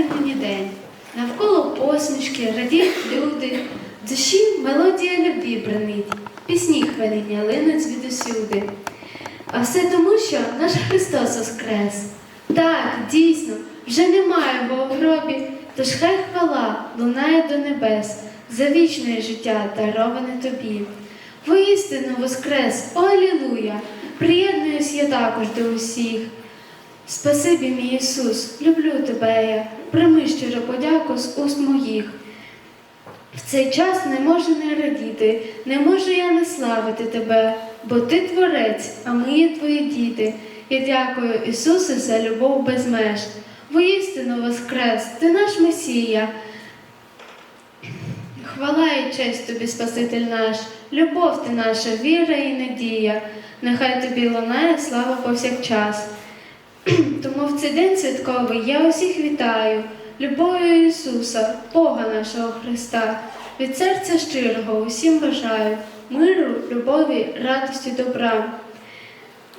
яскравий день. Навколо посмішки, радіють люди, душі мелодія любві бренить, пісні хваління линуть звідусюди. А все тому, що наш Христос воскрес. Так, дійсно, вже немає його в гробі, тож хай хвала лунає до небес за вічне життя, дароване тобі. Воістину воскрес, Алілуя! Приєднуюсь я також до усіх. Спасибі, мій Ісус, люблю тебе я, прийми щиро подяку з уст моїх. В цей час не можу не радіти, не можу я не славити тебе, бо ти творець, а ми є твої діти. Я дякую Ісусе за любов без меж. Воістину воскрес, ти наш Месія. Хвала і честь тобі, Спаситель наш, любов ти наша, віра і надія. Нехай тобі лунає слава повсякчас. Цей день святковий я усіх вітаю, любов'ю Ісуса, Бога нашого Христа, від серця щирого усім бажаю, миру, любові, радості, добра.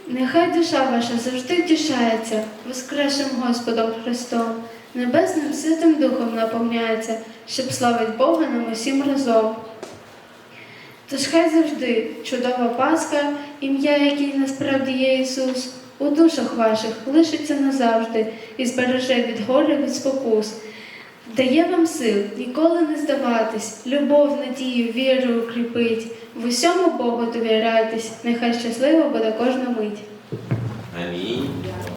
Нехай душа ваша завжди втішається воскресшим Господом Христом, небесним святим Духом наповняється, щоб славить Бога нам усім разом. Тож хай завжди чудова Пасха, ім'я, який насправді є Ісус, у душах ваших лишиться назавжди і збереже від горя, від спокус. Дає вам сил ніколи не здаватись, любов, надію, віру укріпить. В усьому Богу довіряйтесь, нехай щаслива буде кожна мить. Амінь.